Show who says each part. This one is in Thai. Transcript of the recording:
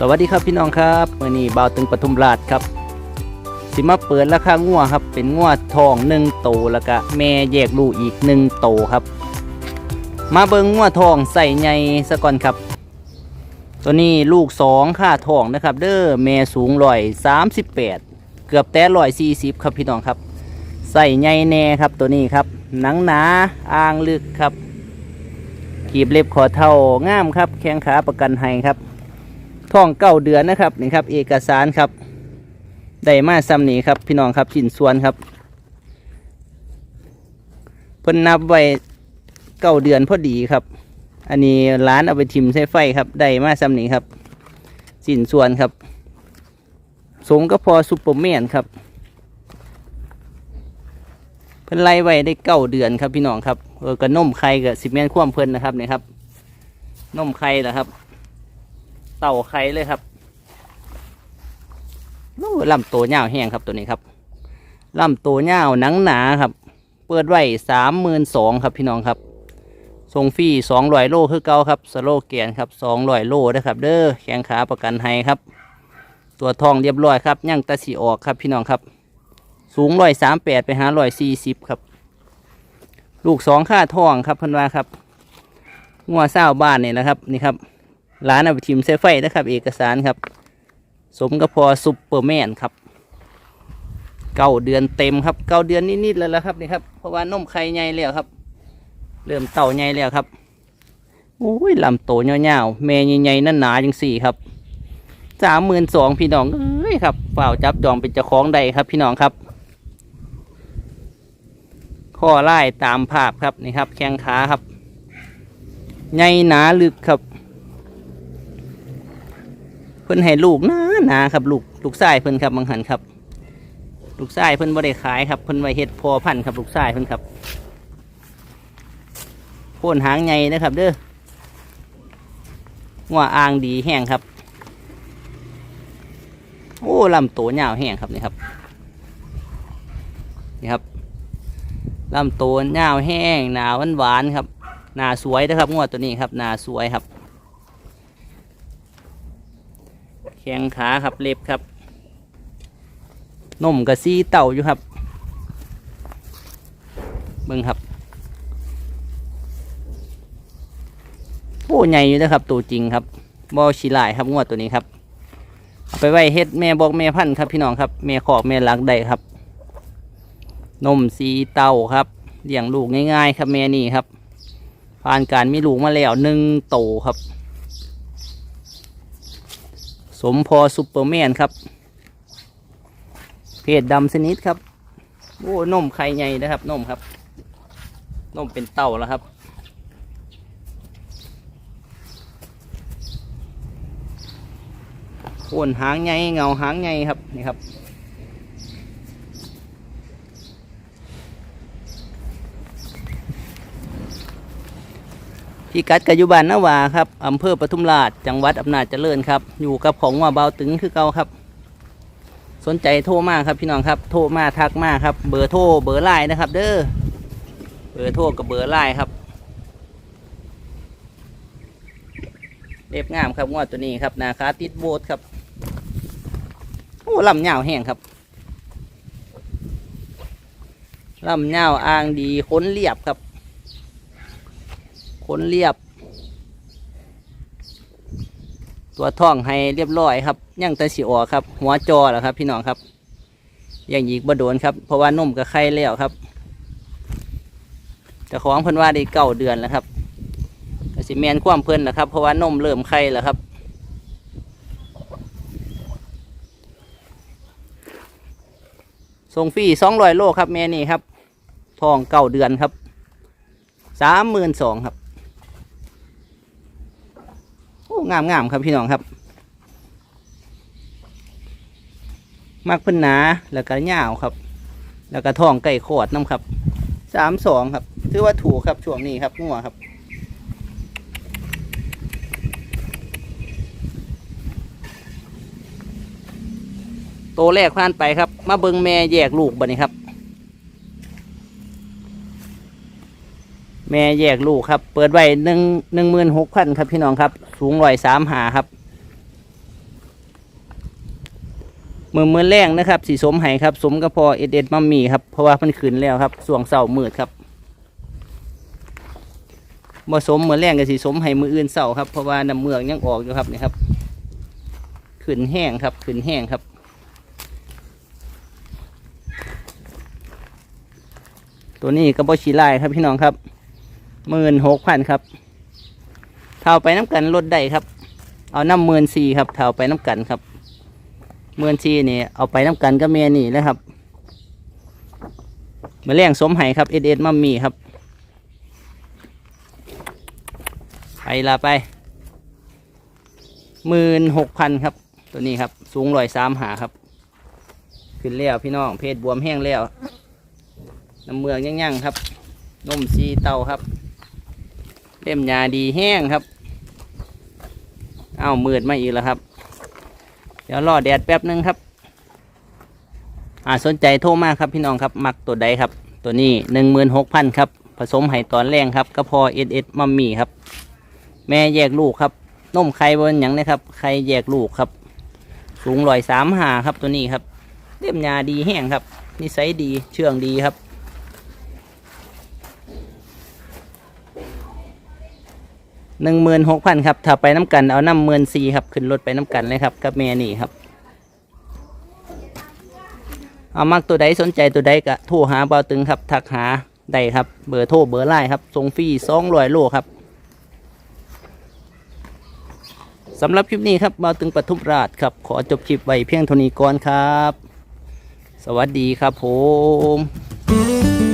Speaker 1: สวัสดีครับพี่น้องครับมื่อนี้บ่าวตึงปทุมราชครับ สิมาเปิดราคางัวครับ เป็นงัวทองหนึ่งโตแล้วก็แม่แยกลูกอีกหนึ่งโตครับ มาเบิงงัวทองใส่ใหญ่ซะก่อนครับ ตัวนี้ลูกสองค่าทองนะครับ เด้อแม่สูงร้อยสามสิบแปดเกือบแต่ร้อยสี่สิบครับพี่น้องครับใส่ใหญ่แน่ครับตัวนี้ครับ หนังหนาอ่างลึกครับขีบเล็บขอเท่างามครับ แข้งขาประกันให้ครับ ท้องเก้าเดือนนะครับนี่ครับ เอกสารครับได้มาซ้ำนี้ครับ พี่น้องครับชิ้นส่วนครับเพิ่นนับไว้เก้าเดือนพอดีครับ อันนี้ร้านเอาไปทิมใช้ไฟครับได้มาซ้ำนี้ครับชิ้นส่วนครับสงก็พอซุปเปอร์แมนครับเพิ่นไล่ไว้ได้เก้าเดือนครับพี่น้องครับเออกระนมไข่กับสิบแมนคว่ำเพิ่นนะครับนี่ครับนมไข่เหรอครับ เต่าไข่เลยครับโอ้ลำตัวยาวแห้งครับตัวนี้ครับลำตัวยาวหนังหนาครับ เปิดไว้สามหมื่นสองครับพี่น้องครับส่งฟรีสองรอยโลคือเก่าครับสโลแกนครับสองรอยโลนะครับ เด้อแข้งขาประกันให้ครับ ตัวทองเรียบร้อยครับย่างตะสีออกครับพี่น้องครับ สูงรอยสามแปดไปหารอยสี่สิบครับ ลูกสองค่าทองครับพันวาครับงัวเศร้าบ้านนี่นะครับนี่ครับ ร้านเอาไปทิมเซฟไฟนะครับ เอกสารครับ สมกับพอซุปเปอร์แมนครับเก้าเดือนเต็มครับเก้าเดือนนิดๆแล้วละครับนี่ครับเพราะว่านมไข่ใหญ่แล้วครับ เริ่มเต่าใหญ่แล้วครับโอ้ยลำโตเงาวๆแม่ใหญ่ๆนั่นหนาจังสี่ครับสามหมื่นสองพี่น้องเอ้ยครับเปล่าจับจองเป็นเจ้าของใดครับ พี่น้องครับ ข้อไล่ตามภาพครับนี่ครับ แข้งขาครับใหญ่หนาลึกครับ พิ่นให้ลูกนานาครับลูกลูกชายเพิ่นครับบางหันครับ ลูกชายเพิ่นบ่ได้ขายครับเพิ่นไว้เฮ็ดพอพันครับ ลูกชายเพิ่นครับโพ่นหางใหญ่นะครับ เด้อว่าอ่างดีแห้งครับ โอ้ลำตัวยาวแห้งครับนี่ครับนี่ครับลำตัวยาวแห้งหนาหวานหวานครับหนาสวยนะครับงวดตัวนี้ครับหนาสวยครับ แข้งขาครับเล็บครับนมกับซีเต่าอยู่ครับเบิ่งครับโอ้ใหญ่อยู่นะครับตัวจริงครับบอชิลายครับงวดตัวนี้ครับเอาไปไว้เฮ็ดแม่บอกแม่พันธุ์ครับพี่น้องครับแม่ขอกแม่ลักได้ครับ นมซีเต่าครับเลี้ยงลูกง่ายๆ ครับแม่นี่ครับ ผ่านการมีลูกมาแล้วหนึ่งโตครับ สมพอซูเปอร์แมนครับ เพศดำสนิทครับ โอ้นมไข่ใหญ่นะครับนมครับนมเป็นเต่าแล้วครับ โอนหางใหญ่เงาหางใหญ่ครับนี่ครับ พี่กัดกัจยุบานนาวาครับอำเภอปทุมราชจังหวัดอำนาจเจริญครับ อยู่กับของว่าเบาตึงคือเก่าครับ สนใจโทรมาครับพี่น้องครับโทรมาทักมาครับ เบอร์โทรเบอร์ไลน์นะครับ เด้อเบอร์โทรกับเบอร์ไลน์ครับเรียบงามครับงวดตัวนี้ครับนาคาติดโบสครับโอ้ลำยาวแห้งครับลำยาวอ่างดีค้นเรียบครับ ขนเรียบ ตัวท่องให้เรียบร้อยครับย่างแตะสีออกครับ หัวจอแหละครับ พี่น้องครับอย่างอีกบ่โดนครับ เพราะว่านุ่มกับไข่แล้วครับจะของเพิ่นว่าได้เก้าเดือนแล้วครับกสิแมนความเพิ่นนะครับ เพราะว่านมเริ่มไข่แล้วครับ ส่งฟรีสองร้อยโลครับแม่นี่ครับ ทองเก้าเดือนครับสามหมื่นสองครับ งามงามครับพี่น้องครับมักเพิ่นหนาแล้วก็ยาวครับ แล้วก็ทองไก่ขอดน้ำครับสามสองครับถือว่าถูกครับช่วงนี้ครับงัวครับโตแรกผ่านไปครับ มาเบิงแม่แยกลูกบันนี้ครับ แม่แยกลูกครับ เปิดไว้หนึ่งหนึ่งหมื่นหกพันครับพี่น้องครับ สูงร้อยสามหาครับ มือมือแรงนะครับ สีสมไห้ครับ สมกับพอเอ็ดเอ็ดมัมมี่ครับ เพราะว่ามันขึ้นแล้วครับส่วงเสาร์มืดครับบ่สมมือแรงกับสีสมไห้มืออื่นเสาร์ครับ เพราะว่าน้ำเมืองยังออกอยู่ครับนี่ครับขึ้นแห้งครับขึ้นแห้งครับตัวนี้กระบอกชีไลายครับพี่น้องครับ หมื่นหกพันครับเท่าไปน้ำกันลดได้ครับ เอาน้ำหมื่นสี่ครับเท่าไปน้ำกันครับหมื่นสี่นี่เอาไปน้ำกันก็เมียนี่แล้วครับมาเลี้ยงสมไห้ครับเอ็ดเอ็ดมัมมี่ครับไปละไปหมื่นหกพันครับ ตัวนี้ครับ สูงร้อยสามหาครับ ขึ้นแล้วพี่น้องเพศบวมแห้งแล้วน้ำเมืองย่างๆครับนมซีเตาครับ เล่มยาดีแห้งครับ เอ้ามืดมาอีกแล้วครับ เดี๋ยวรอแดดแป๊บนึงครับ อ่าสนใจโทรมากครับพี่น้องครับ มักตัวใดครับ ตัวนี้หนึ่งหมื่นหกพันครับ ผสมไห่ตอนแรงครับก็พอเอสเอสมัมมี่ครับ แม่แยกลูกครับนมไข่บนอย่างนะครับ ไข่แยกลูกครับ สูงร้อยสามหาครับตัวนี้ครับ เล่มยาดีแห้งครับ นิสัยดีเชื่องดีครับ หนึ่งหมื่นหกพันครับถ้าไปน้ำกันเอาน้ำหมื่นสี่ครับขึ้นรถไปน้ำกันเลยครับกับแม่นี่ครับ เอามักตัวใดสนใจตัวใดก็โทรหาเบาตึงครับทักหาได้ครับเบอร์โทรเบอร์ไลน์ครับส่งฟรีสองร้อยโลครับสำหรับคลิปนี้ครับเบาตึงปทุมราชครับ ขอจบคลิปไว้เพียงเท่านี้ก่อนครับ สวัสดีครับผม